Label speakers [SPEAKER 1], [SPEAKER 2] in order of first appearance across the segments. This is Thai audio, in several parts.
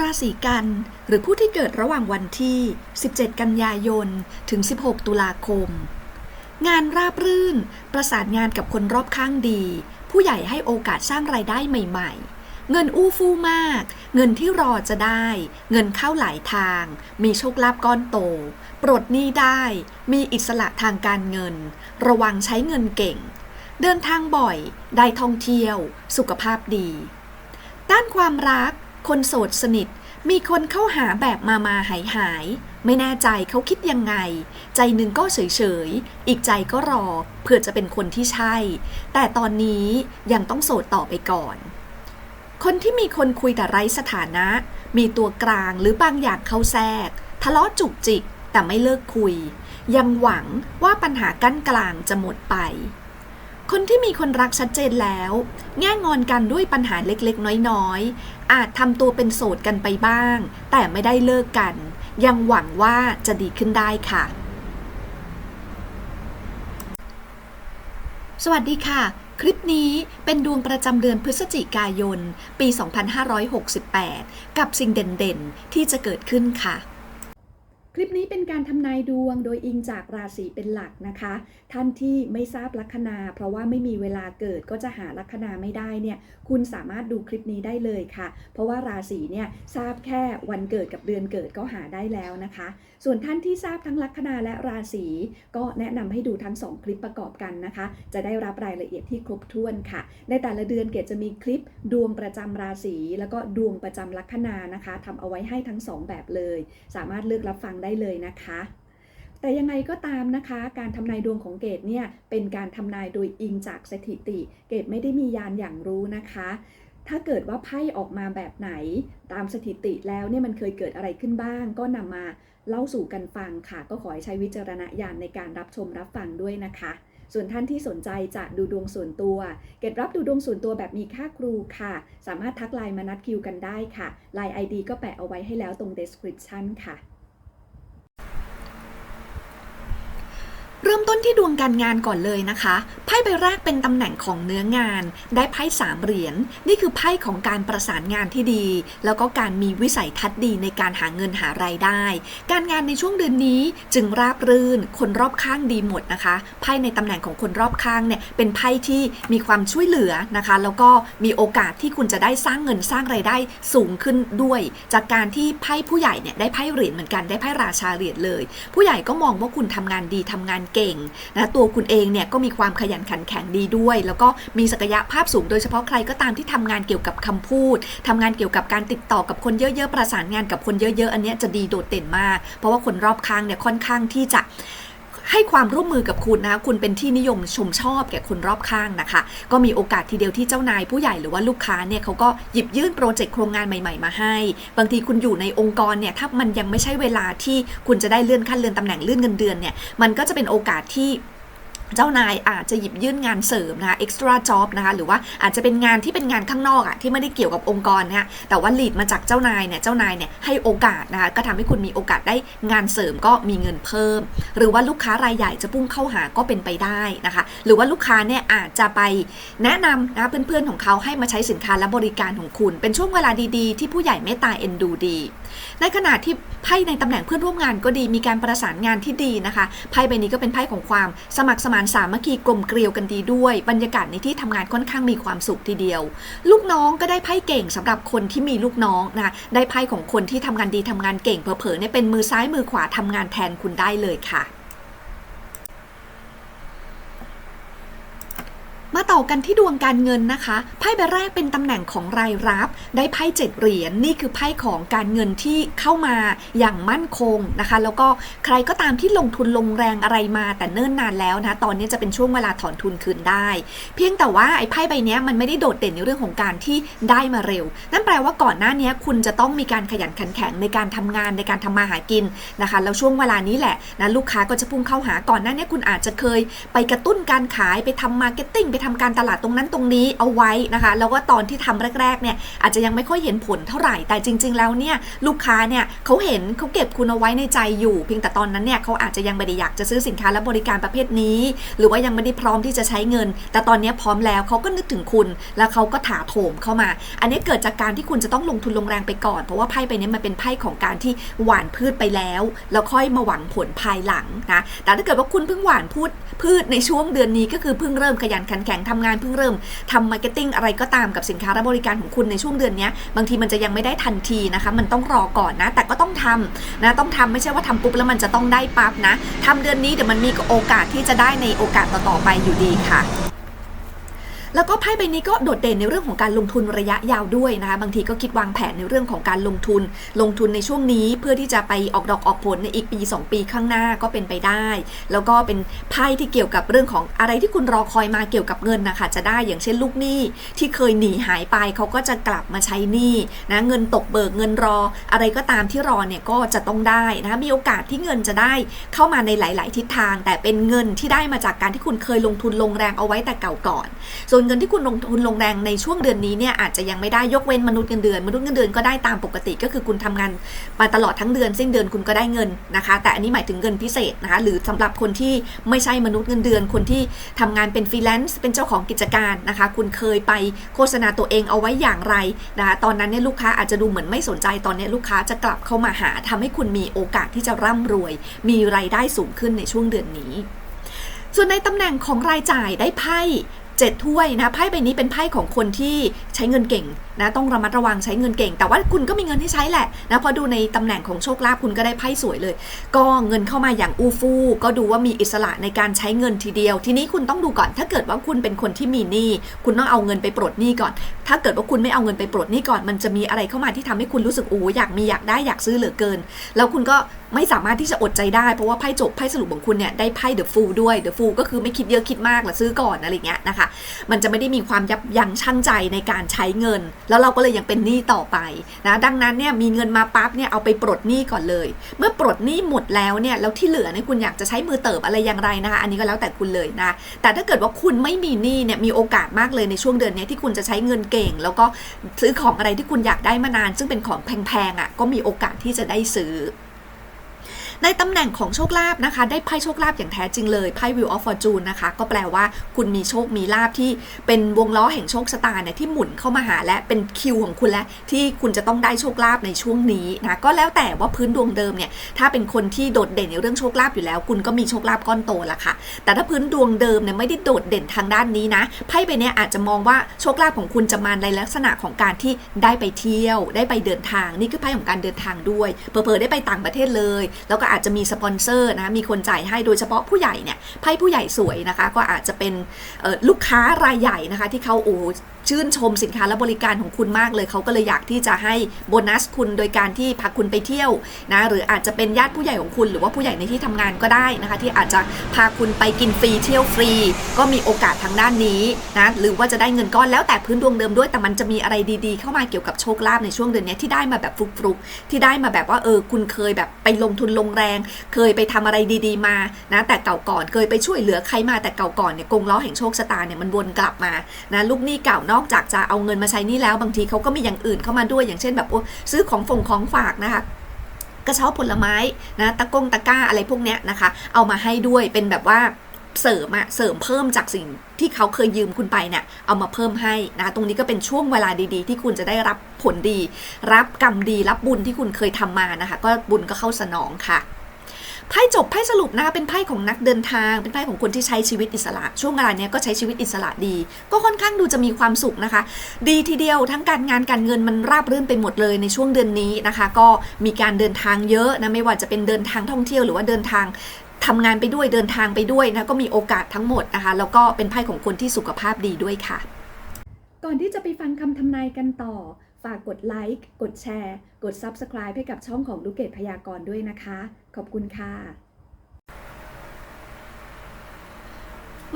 [SPEAKER 1] ราศีกัน หรือผู้ที่เกิดระหว่างวันที่ 17 กันยายน ถึง 16 ตุลาคม งานราบรื่น ประสานงานกับคนรอบข้างดี ผู้ใหญ่ให้โอกาสสร้างรายได้ใหม่ๆ เงินอู้ฟู่มาก เงินที่รอจะได้ เงินเข้าหลายทาง มีโชคลาภก้อนโต ปลดหนี้ได้ มีอิสระทางการเงิน ระวังใช้เงินเก่ง เดินทางบ่อย ได้ท่องเที่ยว สุขภาพดีด้านความรัก คนโสดสนิท มีคนเข้าหาแบบมามาหายหาย ไม่แน่ใจเขาคิดยังไง ใจหนึ่งก็เฉยเฉยอีกใจก็รอเพื่อจะเป็นคนที่ใช่ แต่ตอนนี้ยังต้องโสดต่อไปก่อน คนที่มีคนคุยแต่ไร้สถานะ มีตัวกลางหรือบางอย่างเข้าแทรก ทะเลาะจุกจิกแต่ไม่เลิกคุย ยังหวังว่าปัญหากั้นกลางจะหมดไป คนที่มีคนรักชัดเจนแล้ว แง่งอนกันด้วยปัญหาเล็กๆ น้อยๆ อาจทำตัวเป็นโสดกันไปบ้าง แต่ไม่ได้เลิกกัน ยังหวังว่าจะดีขึ้นได้ค่ะ สวัสดีค่ะ คลิปนี้เป็นดวงประจำเดือนพฤศจิกายน ปี 2568 กับสิ่งเด่นๆ ที่จะเกิดขึ้นค่ะ คลิปนี้เป็นการทำนายดวงโดยอิงจากราศีเป็นหลักนะคะ ท่านที่ไม่ทราบลัคนา เพราะว่าไม่มีเวลาเกิดก็จะหาลัคนาไม่ได้เนี่ย คุณสามารถดูคลิปนี้ได้เลยค่ะ เพราะว่าราศีเนี่ยทราบแค่วันเกิดกับเดือนเกิดก็หาได้แล้วนะคะ ส่วนท่านที่ทราบทั้งลัคนาและราศีก็แนะนำให้ดูทั้ง 2 คลิปประกอบกันนะคะ จะได้รับรายละเอียดที่ครบถ้วนค่ะ ในแต่ละเดือนเกดจะมีคลิปดวงประจำราศีแล้วก็ดวงประจำลัคนานะคะทำเอาไว้ให้ทั้งสองแบบเลย สามารถเลือกรับฟังได้เลยนะคะ แต่ยังไงก็ตามนะคะ การทำนายดวงของเกดเนี่ยเป็นการทำนายโดยอิงจากสถิติ เกดไม่ได้มียานอย่างรู้นะคะ ถ้าเกิดว่าไพ่ออกมาแบบไหน ตามสถิติแล้วเนี่ยมันเคยเกิดอะไรขึ้นบ้าง ก็นำมาเล่าสู่กันฟังค่ะ ก็ขอให้ใช้วิจารณญาณในการรับชมรับฟังด้วยนะคะส่วนท่านที่สนใจจะดูดวงส่วนตัว เกดรับดูดวงส่วนตัวแบบมีค่าครูค่ะ สามารถทักไลน์มานัดคิวกันได้ค่ะ ไลน์ ID ก็แปะเอาไว้ให้แล้วตรง description ค่ะ เริ่มต้นที่ดวงการงานก่อนเลยนะคะ ไพ่ใบแรกเป็นตำแหน่งของเนื้องาน ได้ไพ่สามเหรียญ นี่คือไพ่ของการประสานงานที่ดี แล้วก็การมีวิสัยทัศน์ดีในการหาเงินหารายได้ การงานในช่วงเดือนนี้จึงราบรื่น คนรอบข้างดีหมดนะคะ ไพ่ในตำแหน่งของคนรอบข้างเนี่ยเป็นไพ่ที่มีความช่วยเหลือนะคะ แล้วก็มีโอกาสที่คุณจะได้สร้างเงินสร้างรายได้สูงขึ้นด้วย จากการที่ไพ่ผู้ใหญ่เนี่ยได้ไพ่เหรียญเหมือนกันได้ไพ่ราชาเหรียญเลย ผู้ใหญ่ก็มองว่าคุณทำงานดีทำงานเก่งนะตัวคุณเองเนี่ยก็มีความขยันขันแข็งดีด้วย แล้วก็มีศักยภาพสูง โดยเฉพาะใครก็ตามที่ทำงานเกี่ยวกับคำพูดทำงานเกี่ยวกับการติดต่อกับคนเยอะๆประสานงานกับคนเยอะๆ อันเนี้ยจะดีโดดเด่นมาก เพราะว่าคนรอบข้างเนี่ยค่อนข้างที่จะ ให้ความร่วมมือกับคุณนะคะคุณเป็นที่นิยมชมชอบแก่คนรอบข้างนะคะ ก็มีโอกาสทีเดียวที่เจ้านายผู้ใหญ่หรือว่าลูกค้าเนี่ยเขาก็หยิบยื่นโปรเจกต์โครงงานใหม่ๆมาให้ บางทีคุณอยู่ในองค์กรเนี่ยถ้ามันยังไม่ใช่เวลาที่คุณจะได้เลื่อนขั้นเลื่อนตำแหน่งเลื่อนเงินเดือนเนี่ยมันก็จะเป็นโอกาสที่ เจ้านายอาจจะหยิบยื่นงานเสริมนะคะ extra job นะคะหรือว่าอาจจะเป็นงานที่เป็นงานข้างนอกอะที่ไม่ได้เกี่ยวกับองค์กรนะคะแต่ว่า lead มาจากเจ้านายเนี่ยเจ้านายเนี่ยให้โอกาสนะคะก็ทำให้คุณมีโอกาสได้งานเสริมก็มีเงินเพิ่ม หรือว่าลูกค้ารายใหญ่จะพุ่งเข้าหาก็เป็นไปได้นะคะ หรือว่าลูกค้าเนี่ยอาจจะไปแนะนำนะเพื่อนๆของเขาให้มาใช้สินค้าและบริการของคุณ เป็นช่วงเวลาดีๆ ที่ผู้ใหญ่เมตตาเอ็นดูดี ในขณะที่ไพ่ในตำแหน่งเพื่อนร่วมงานก็ดีมีการประสานงานที่ดีนะคะไพ่ใบนี้ก็เป็นไพ่ของความสมัครสมานสามัคคีกลมเกลียวกันดีด้วย บรรยากาศในที่ทำงานค่อนข้างมีความสุขทีเดียว ลูกน้องก็ได้ไพ่เก่งสำหรับคนที่มีลูกน้องนะได้ไพ่ของคนที่ทำงานดีทำงานเก่งเผลอๆเนี่ยเป็นมือซ้ายมือขวาทำงานแทนคุณได้เลยค่ะ มาต่อกันที่ดวงการเงินนะคะ ไพ่ใบแรกเป็นตำแหน่งของรายรับ ได้ไพ่เจ็ดเหรียญนี่คือไพ่ของการเงินที่เข้ามาอย่างมั่นคงนะคะ แล้วก็ใครก็ตามที่ลงทุนลงแรงอะไรมาแต่เนิ่นนานแล้วนะตอนนี้จะเป็นช่วงเวลาถอนทุนคืนได้ เพียงแต่ว่าไอ้ไพ่ใบนี้มันไม่ได้โดดเด่นในเรื่องของการที่ได้มาเร็ว นั่นแปลว่าก่อนหน้านี้คุณจะต้องมีการขยันขันแข็งในการทำงานในการทำมาหากินนะคะแล้วช่วงเวลานี้แหละนะลูกค้าก็จะพุ่งเข้าหาก่อนหน้านี้คุณอาจจะเคย ไปกระตุ้นการขายไปทำมาร์เก็ตติ้งไปทำการตลาดตรงนั้นตรงนี้เอาไว้นะคะ แล้วก็ตอนที่ทำแรกๆเนี่ยอาจจะยังไม่ค่อยเห็นผลเท่าไหร่ แต่จริง ๆ แล้วเนี่ยลูกค้าเนี่ยเขาเห็นเขาเก็บคุณเอาไว้ในใจอยู่ เพียงแต่ตอนนั้นเนี่ยเขาอาจจะยังไม่ได้อยากจะซื้อสินค้าและบริการประเภทนี้ หรือว่ายังไม่ได้พร้อมที่จะใช้เงิน แต่ตอนนี้พร้อมแล้วเขาก็นึกถึงคุณ แล้วเขาก็ถาโถมเข้ามา อันนี้เกิดจากการที่คุณจะต้องลงทุนลงแรงไปก่อน เพราะว่าไพ่ใบนี้มันเป็นไพ่ของการที่หว่านพืชไปแล้วแล้วค่อยมาหวังผลภายหลังนะแต่ถ้าเกิดว่าคุณเพิ่งหว่านพูดพืชในช่วงเดือนนี้ก็คือเพิ่งเริ่มขยันขันแข็งทำงานเพิ่งเริ่มทำมาร์เก็ตติ้งอะไรก็ตามกับสินค้าและบริการของคุณในช่วงเดือนนี้บางทีมันจะยังไม่ได้ทันทีนะคะ มันต้องรอก่อนนะ แต่ก็ต้องทำนะต้องทำไม่ใช่ว่าทำปุ๊บแล้วมันจะต้องได้ปั๊บนะทำเดือนนี้เดี๋ยวมันมีโอกาสที่จะได้ในโอกาสต่อๆไปอยู่ดีค่ะ แล้วก็ไพ่ใบนี้ก็โดดเด่นในเรื่องของการลงทุนระยะยาวด้วยนะคะบางทีก็คิดวางแผนในเรื่องของการลงทุน ลงทุนในช่วงนี้เพื่อที่จะไปออกดอกออกผลในอีกปี 2 ปีข้างหน้าก็เป็นไปได้ แล้วก็เป็นไพ่ที่เกี่ยวกับเรื่องของอะไรที่คุณรอคอยมาเกี่ยวกับเงินนะคะจะได้อย่างเช่นลูกหนี้ที่เคยหนีหายไปเขาก็จะกลับมาใช้หนี้นะเงินตกเบิกเงินรอ อะไรก็ตามที่รอเนี่ยก็จะต้องได้นะมีโอกาสที่เงินจะได้เข้ามาในหลาย ๆ ทิศทาง แต่เป็นเงินที่ได้มาจากการที่คุณเคยลงทุนลงแรงเอาไว้แต่เก่าก่อนส่วนเงินที่คุณลงทุนลงแรงในช่วงเดือนนี้เนี่ยอาจจะยังไม่ได้ยกเว้นมนุษย์เงินเดือนมนุษย์เงินเดือนก็ได้ตามปกติก็คือคุณทำงานมาตลอดทั้งเดือนสิ้นเดือนคุณก็ได้เงินนะคะ แต่อันนี้หมายถึงเงินพิเศษนะคะหรือสำหรับคนที่ไม่ใช่มนุษย์เงินเดือน คนที่ทำงานเป็นฟรีแลนซ์เป็นเจ้าของกิจการนะคะ คุณเคยไปโฆษณาตัวเองเอาไว้อย่างไรนะคะตอนนั้นเนี่ยลูกค้าอาจจะดูเหมือนไม่สนใจตอนนี้ลูกค้าจะกลับเข้ามาหาทำให้คุณมีโอกาสที่จะร่ำรวย มีรายได้สูงขึ้นในช่วงเดือนนี้ส่วนในตำแหน่งของรายจ่ายได้ไพ่ เจ็ดถ้วยนะไพ่ใบนี้เป็นไพ่ของคนที่ใช้เงินเก่ง นะต้องระมัดระวังใช้เงินเก่ง แต่ว่าคุณก็มีเงินให้ใช้แหละนะพอดูในตำแหน่งของโชคลาภคุณก็ได้ไพ่สวยเลย ก็เงินเข้ามาอย่างอู้ฟู่ก็ดูว่ามีอิสระในการใช้เงินทีเดียว ทีนี้คุณต้องดูก่อน ถ้าเกิดว่าคุณเป็นคนที่มีหนี้คุณต้องเอาเงินไปปลดหนี้ก่อน ถ้าเกิดว่าคุณไม่เอาเงินไปปลดหนี้ก่อน มันจะมีอะไรเข้ามาที่ทำให้คุณรู้สึกโอ้อยากมีอยากได้อยากซื้อเหลือเกิน แล้วคุณก็ไม่สามารถที่จะอดใจได้เพราะว่าไพ่จบไพ่สรุปของคุณเนี่ยได้ไพ่เดอะฟูลด้วยเดอะฟูลก็คือไม่คิดเยอะคิดมากหรอซื้อก่อนอะไรเงี้ยนะคะ มันจะไม่ได้มีความยับยั้งชั่งใจในการใช้เงินแล้วเราก็เลยยังเป็นหนี้ต่อไปนะดังนั้นเนี่ยมีเงินมาปั๊บเนี่ยเอาไปปลดหนี้ก่อนเลย เมื่อปลดหนี้หมดแล้วเนี่ยแล้วที่เหลือเนี่ยคุณอยากจะใช้มือเติบอะไรอย่างไรนะคะ อันนี้ก็แล้วแต่คุณเลยนะแต่ถ้าเกิดว่าคุณไม่มีหนี้เนี่ยมีโอกาสมากเลยในช่วงเดือนนี้ที่คุณจะใช้เงินเก่ง แล้วก็ซื้อของอะไรที่คุณอยากได้มานาน ซึ่งเป็นของแพงๆอะก็มีโอกาสที่จะได้ซื้อ ในตำแหน่งของโชคลาภนะคะ ได้ไพ่โชคลาภอย่างแท้จริงเลยไพ่ Wheel of Fortune นะคะ ก็แปลว่าคุณมีโชคมีลาภที่เป็นวงล้อแห่งโชคชะตาเนี่ยที่หมุนเข้ามาหาและเป็นคิวของคุณและที่คุณจะต้องได้โชคลาภในช่วงนี้นะก็แล้วแต่ว่าพื้นดวงเดิมเนี่ยถ้าเป็นคนที่โดดเด่นในเรื่องโชคลาภอยู่แล้ว คุณก็มีโชคลาภก้อนโตละค่ะ แต่ถ้าพื้นดวงเดิมเนี่ยไม่ได้โดดเด่นทางด้านนี้นะไพ่ใบเนี้ยอาจจะมองว่าโชคลาภของคุณจะมาในลักษณะของการที่ได้ไปเที่ยว ได้ไปเดินทางนี่คือไพ่ของการเดินทางด้วยเผลอๆได้ไปต่างประเทศเลย แล้วก็อาจจะมีสปอนเซอร์นะมีคนจ่ายให้โดยเฉพาะผู้ใหญ่เนี่ยไพ่ผู้ใหญ่สวยนะคะ ก็อาจจะเป็นลูกค้ารายใหญ่นะคะ ที่เขาโอ้ชื่นชมสินค้าและบริการของคุณมากเลยเขาก็เลยอยากที่จะให้โบนัสคุณโดยการที่พาคุณไปเที่ยวนะหรืออาจจะเป็นญาติผู้ใหญ่ของคุณ หรือว่าผู้ใหญ่ในที่ทำงานก็ได้นะคะ ที่อาจจะพาคุณไปกินฟรีเที่ยวฟรี ก็มีโอกาสทางด้านนี้นะหรือว่าจะได้เงินก้อนแล้วแต่พื้นดวงเดิมด้วย แต่มันจะมีอะไรดีๆ เข้ามาเกี่ยวกับโชคลาภในช่วงเดือนนี้ที่ได้มาแบบฟลุกๆที่ได้มาแบบว่าเออคุณเคยแบบไปลงทุนลงแรงเคยไปทำอะไรดีๆมานะแต่เก่าก่อนเคยไปช่วยเหลือใครมาแต่เก่าก่อนเนี่ยกงล้อแห่งโชคชะตาเนี่ยมันวนกลับมานะลูกหนี้เก่านอกจากจะเอาเงินมาใช้นี่แล้วบางทีเขาก็มีอย่างอื่นเข้ามาด้วยอย่างเช่นแบบซื้อของฝงของฝากนะคะกระเช้าผลไม้นะตะกงตะก้าอะไรพวกเนี้ยนะคะ เอามาให้ด้วยเป็นแบบว่า เสริมอะเสริมเพิ่มจากสิ่งที่เขาเคยยืมคุณไปเนี่ยเอามาเพิ่มให้นะตรงนี้ก็เป็นช่วงเวลาดีๆ ที่คุณจะได้รับผลดี รับกรรมดีรับบุญที่คุณเคยทำมานะคะ ก็บุญก็เข้าสนองค่ะไพ่จบไพ่สรุปนะคะเป็นไพ่ของนักเดินทาง เป็นไพ่ของคนที่ใช้ชีวิตอิสระ ช่วงเวลาเนี้ยก็ใช้ชีวิตอิสระดี ก็ค่อนข้างดูจะมีความสุขนะคะ ดีทีเดียวทั้งการงานการเงินมันราบรื่นไปหมดเลยในช่วงเดือนนี้นะคะ ก็มีการเดินทางเยอะนะไม่ว่าจะเป็นเดินทางท่องเที่ยวหรือว่าเดินทาง ทำงานไปด้วยเดินทางไปด้วยนะก็มีโอกาสทั้งหมดนะคะ แล้วก็เป็นไพ่ของคนที่สุขภาพดีด้วยค่ะ ก่อนที่จะไปฟังคำทำนายกันต่อ ฝากกดไลค์กดแชร์ กด Subscribe ให้กับช่องของลูกเกดพยากรณ์ด้วยนะคะ ขอบคุณค่ะ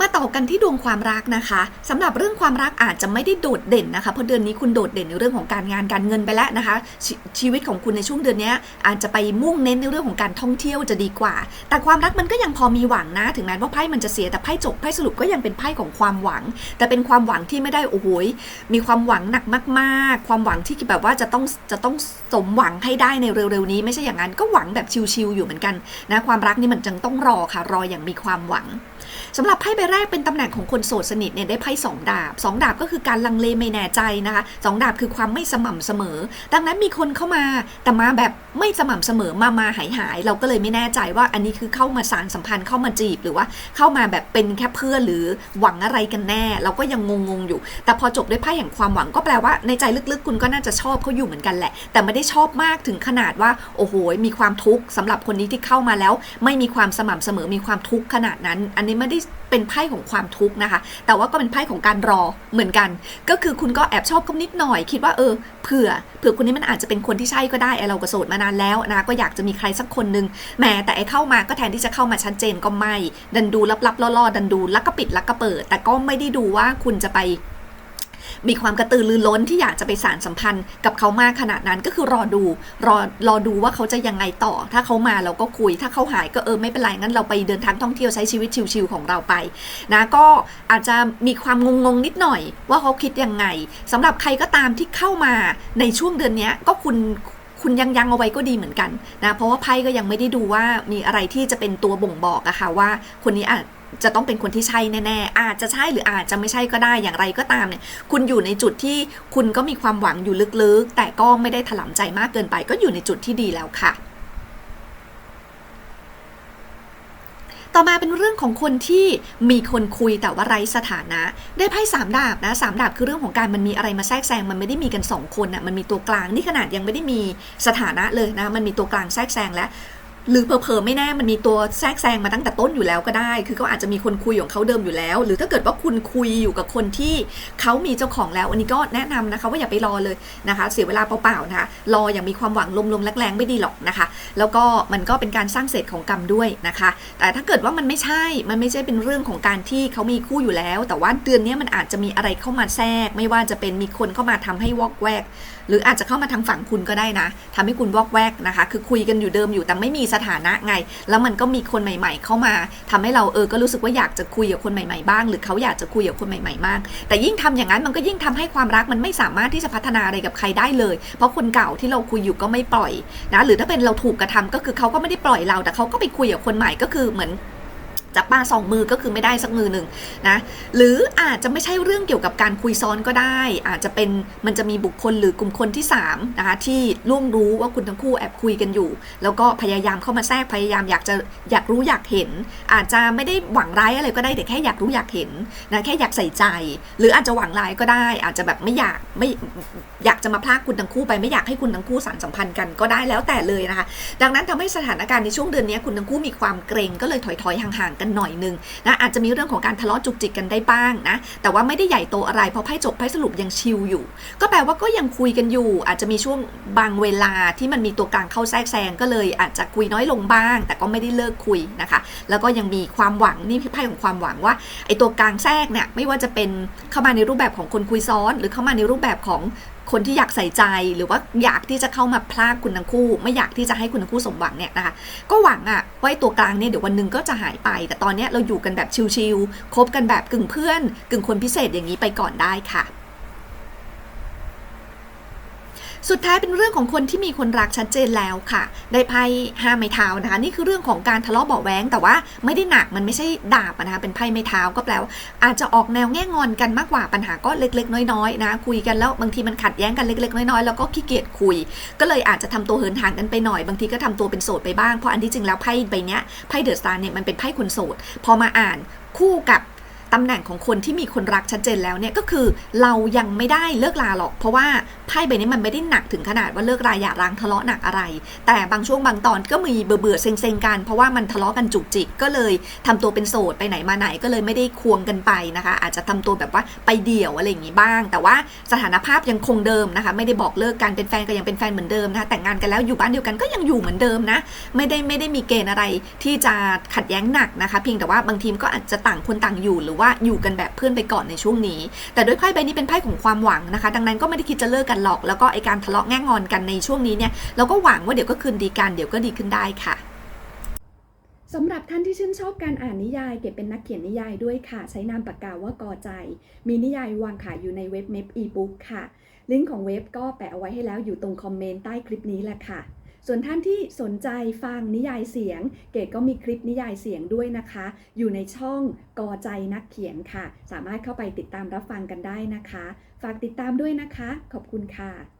[SPEAKER 1] มาต่อกันที่ดวงความรักนะคะสำหรับเรื่องความรักอาจจะไม่ได้โดดเด่นนะคะ เพราะเดือนนี้คุณโดดเด่นในเรื่องของการงานการเงินไปแล้วนะคะชชีวิตของคุณในช่วงเดือนนี้อาจจะไปมุ่งเน้นในเรื่องของการท่องเที่ยวจะดีกว่า แต่ความรักมันก็ยังพอมีหวังนะ ถึงแม้ว่าไพ่มันจะเสียแต่ไพ่จบไพ่สรุปก็ยังเป็นไพ่ของความหวัง แต่เป็นความหวังที่ไม่ได้โอ้โหยมีความหวังหนักมากๆ ความหวังที่แบบว่าจะต้องจะต้องสมหวังให้ได้ในเร็วๆนี้ ไม่ใช่อย่างนั้นก็หวังแบบชิวๆอยู่เหมือนกันนะความรักนี่มันจึงต้องรอค่ะรออย่างมีความหวังสำหรับไพ่ใบแรกเป็นตำแหน่งของคนโสดสนิทเนี่ยได้ไพ่สองดาบสองดาบก็คือการลังเลไม่แน่ใจนะคะสองดาบคือความไม่สม่ำเสมอ ดังนั้นมีคนเข้ามาแต่มาแบบไม่สม่ำเสมอมามาหายหายเราก็เลยไม่แน่ใจว่าอันนี้คือเข้ามาสารสัมพันธ์เข้ามาจีบหรือว่าเข้ามาแบบเป็นแค่เพื่อนหรือหวังอะไรกันแน่ เราก็ยังงงๆอยู่ แต่พอจบด้วยไพ่แห่งความหวังก็แปลว่าในใจลึกๆ คุณก็น่าจะชอบเขาอยู่เหมือนกันแหละ แต่ไม่ได้ชอบมากถึงขนาดว่าโอ้โหมีความทุกข์สำหรับคนนี้ที่เข้ามาแล้ว ไม่มีความสม่ำเสมอมีความทุกข์ขนาดนั้น อันนี้ไม่ได้เป็นไพ่พ่ของความทุกข์นะคะ แต่ว่าก็เป็นไพ่ของการรอเหมือนกัน ก็คือคุณก็แอบชอบก็นิดหน่อย คิดว่าเออเผื่อเผื่อคนนี้มันอาจจะเป็นคนที่ใช่ก็ได้ไอเราก็โสดมานานแล้วนะก็อยากจะมีใครสักคนหนึ่งแหมแต่ไอเข้ามาก็แทนที่จะเข้ามาชัดเจนก็ไม่ ดันดูลับๆล่อๆดันดูลักก็ปิดลักก็เปิด แต่ก็ไม่ได้ดูว่าคุณจะไป มีความกระตือรือร้นที่อยากจะไปสารสัมพันธ์กับเขามากขนาดนั้นก็คือรอดูรอรอดูว่าเขาจะยังไงต่อ ถ้าเขามาเราก็คุย ถ้าเขาหายก็เออไม่เป็นไรงั้นเราไปเดินทางท่องเที่ยวใช้ชีวิตชิลๆของเราไปนะก็อาจจะมีความงงๆนิดหน่อย ว่าเขาคิดยังไงสำหรับใครก็ตามที่เข้ามาในช่วงเดือนนี้ก็คุณคุณยังยังเอาไว้ก็ดีเหมือนกันนะเพราะว่าไพ่ก็ยังไม่ได้ดูว่ามีอะไรที่จะเป็นตัวบ่งบอกอะค่ะว่าคนนี้อาจ จะต้องเป็นคนที่ใช่แน่ๆอาจจะใช่หรืออาจจะไม่ใช่ก็ได้อย่างไรก็ตามเนี่ย คุณอยู่ในจุดที่คุณก็มีความหวังอยู่ลึกๆ แต่ก็ไม่ได้ถลำใจมากเกินไป ก็อยู่ในจุดที่ดีแล้วค่ะ ต่อมาเป็นเรื่องของคนที่มีคนคุยแต่ว่าไร้สถานะ ได้ไพ่สามดาบนะสามดาบคือเรื่องของการมันมีอะไรมาแทรกแซงมันไม่ได้มีกันสองคนอะมันมีตัวกลางนี่ขนาดยังไม่ได้มีสถานะเลยนะ มันมีตัวกลางแทรกแซงแล้ว หรือเผลอๆไม่แน่มันมีตัวแทรกแซงมาตั้งแต่ต้นอยู่แล้วก็ได้ คือเขาอาจจะมีคนคุยของเขาเดิมอยู่แล้ว หรือถ้าเกิดว่าคุณคุยอยู่กับคนที่เขามีเจ้าของแล้ว อันนี้ก็แนะนำนะคะว่าอย่าไปรอเลยนะคะ เสียเวลาเปล่าๆนะคะรออย่างมีความหวังลมๆแรงๆไม่ดีหรอกนะคะ แล้วก็มันก็เป็นการสร้างเศษของกรรมด้วยนะคะ แต่ถ้าเกิดว่ามันไม่ใช่ มันไม่ใช่เป็นเรื่องของการที่เขามีคู่อยู่แล้ว แต่ว่าเดือนนี้มันอาจจะมีอะไรเข้ามาแทรก ไม่ว่าจะเป็นมีคนเข้ามาทำให้วอกแวก หรืออาจจะเข้ามาทางฝั่งคุณก็ได้นะทำให้คุณวอกแวกนะคะ คือคุยกันอยู่เดิมอยู่แต่ไม่มีสถานะไง แล้วมันก็มีคนใหม่ ๆ เข้ามาทำให้เราเออก็รู้สึกว่าอยากจะคุยกับคนใหม่ๆบ้าง หรือเขาอยากจะคุยกับคนใหม่ๆบ้างแต่ยิ่งทำอย่างนั้นมันก็ยิ่งทำให้ความรักมันไม่สามารถที่จะพัฒนาอะไรกับใครได้เลย เพราะคนเก่าที่เราคุยอยู่ก็ไม่ปล่อยนะหรือถ้าเป็นเราถูกกระทำก็คือเขาก็ไม่ได้ปล่อยเรา แต่เขาก็ไปคุยกับคนใหม่ก็คือเหมือน จับปลาสองมือก็คือไม่ได้สักมือหนึ่งนะหรืออาจจะไม่ใช่เรื่องเกี่ยวกับการคุยซ้อนก็ได้ อาจจะเป็นมันจะมีบุคคลหรือกลุ่มคนที่3นะคะที่ล่วงรู้ว่าคุณทั้งคู่แอบคุยกันอยู่ แล้วก็พยายามเข้ามาแทรกพยายามอยากจะอยากรู้อยากเห็น อาจจะไม่ได้หวังร้ายอะไรก็ได้แต่แค่อยากรู้อยากเห็นนะแค่อยากใส่ใจ หรืออาจจะหวังร้ายก็ได้ อาจจะแบบไม่อยากไม่อยากจะมาพลากคุณทั้งคู่ไปไม่อยากให้คุณทั้งคู่สานสัมพันธ์กันก็ได้แล้วแต่เลยนะคะ ดังนั้นทำให้สถานการณ์ในช่วงเดือนนี้คุณทั้งคู่มีความเกรงก็เลยถอยๆห่างๆกันหน่อยนึงนะอาจจะมีเรื่องของการทะเลาะจุกจิกกันได้บ้างนะแต่ว่าไม่ได้ใหญ่โตอะไรเพราะไพ่จบไพ่สรุปยังชิลอยู่ ก็แปลว่าก็ยังคุยกันอยู่ อาจจะมีช่วงบางเวลาที่มันมีตัวกลางเข้าแทรกแซงก็เลย อาจจะคุยน้อยลงบ้าง แต่ก็ไม่ได้เลิกคุยนะคะ แล้วก็ยังมีความหวังนี่ไพ่ของความหวังว่าไอ้ตัวกลางแทรกเนี่ยไม่ว่าจะเป็นเข้ามาในรูปแบบของคนคุยซ้อน หรือเข้ามาในรูปแบบของคนที่อยากใส่ใจหรือว่าอยากที่จะเข้ามาพลากคุณทั้งคู่ ไม่อยากที่จะให้คุณทั้งคู่สมหวังเนี่ยนะคะ ก็หวังอะ ว่าไอ้ตัวกลางเนี่ยเดี๋ยววันหนึ่งก็จะหายไป แต่ตอนนี้เราอยู่กันแบบชิลๆคบกันแบบกึ่งเพื่อน กึ่งคนพิเศษอย่างนี้ไปก่อนได้ค่ะ สุดท้ายเป็นเรื่องของคนที่มีคนรักชัดเจนแล้วค่ะ ได้ไพ่ห้าไม้เท้านะคะ นี่คือเรื่องของการทะเลาะเบาะแวงแต่ว่าไม่ได้หนักมันไม่ใช่ดาบนะคะเป็นไพ่ไม้เท้าก็แปลว่าอาจจะออกแนวแง่งอนกันมากกว่าปัญหาก็เล็ก ๆ น้อยๆนะคุยกันแล้วบางทีมันขัดแย้งกันเล็ก ๆ น้อยๆแล้วก็ขี้เกียจคุย ก็เลยอาจจะทำตัวเหินห่างกันไปหน่อยบางทีก็ทำตัวเป็นโสดไปบ้างเพราะอันที่จริงแล้วไพ่ใบเนี้ยไพ่เดอะสตาร์เนี่ยมันเป็นไพ่คนโสดพอมาอ่านคู่กับ ตำแหน่งของคนที่มีคนรักชัดเจนแล้วเนี่ยก็คือเรายังไม่ได้เลิกลาหรอก เพราะว่าไพ่ใบนี้มันไม่ได้หนักถึงขนาดว่าเลิกราอย่าร้างทะเลาะหนักอะไร แต่บางช่วงบางตอนก็มีเบื่อๆเซ็งๆกันเพราะว่ามันทะเลาะกันจุกจิกก็เลยทำตัวเป็นโสดไปไหนมาไหนก็เลยไม่ได้ควงกันไปนะคะ อาจจะทำตัวแบบว่าไปเดี่ยวอะไรอย่างนี้บ้าง แต่ว่าสถานภาพยังคงเดิมนะคะ ไม่ได้บอกเลิกกันเป็นแฟนก็ยังเป็นแฟนเหมือนเดิมนะคะแต่งงานกันแล้วอยู่บ้านเดียวกันก็ยังอยู่เหมือนเดิมนะไม่ได้ไม่ได้มีเกณฑ์อะไรที่จะขัดแย้งหนักนะคะ เพียงแต่ว่าบางทีมก็อาจจะต่างคนต่างอยู่หรือว่าอยู่กันแบบเพื่อนไปก่อนในช่วงนี้ แต่ด้วยไพ่ใบนี้เป็นไพ่ของความหวังนะคะ ดังนั้นก็ไม่ได้คิดจะเลิกกันหรอก แล้วก็ไอการทะเลาะแง่งอนกันในช่วงนี้เนี่ยเราก็หวังว่าเดี๋ยวก็คืนดีกันเดี๋ยวก็ดีขึ้นได้ค่ะ
[SPEAKER 2] สำหรับท่านที่ชื่นชอบการอ่านนิยาย เก็บเป็นนักเขียนนิยายด้วยค่ะ ใช้นามปากกาว่ากอใจ มีนิยายวางขายอยู่ในเว็บเมพอีบุ๊กค่ะ ลิงก์ของเว็บก็แปะเอาไว้ให้แล้วอยู่ตรงคอมเมนต์ใต้คลิปนี้แหละค่ะ ส่วนท่านที่สนใจฟังนิยายเสียง เกดก็มีคลิปนิยายเสียงด้วยนะคะ อยู่ในช่องกอใจนักเขียนค่ะ สามารถเข้าไปติดตามรับฟังกันได้นะคะ ฝากติดตามด้วยนะคะ ขอบคุณค่ะ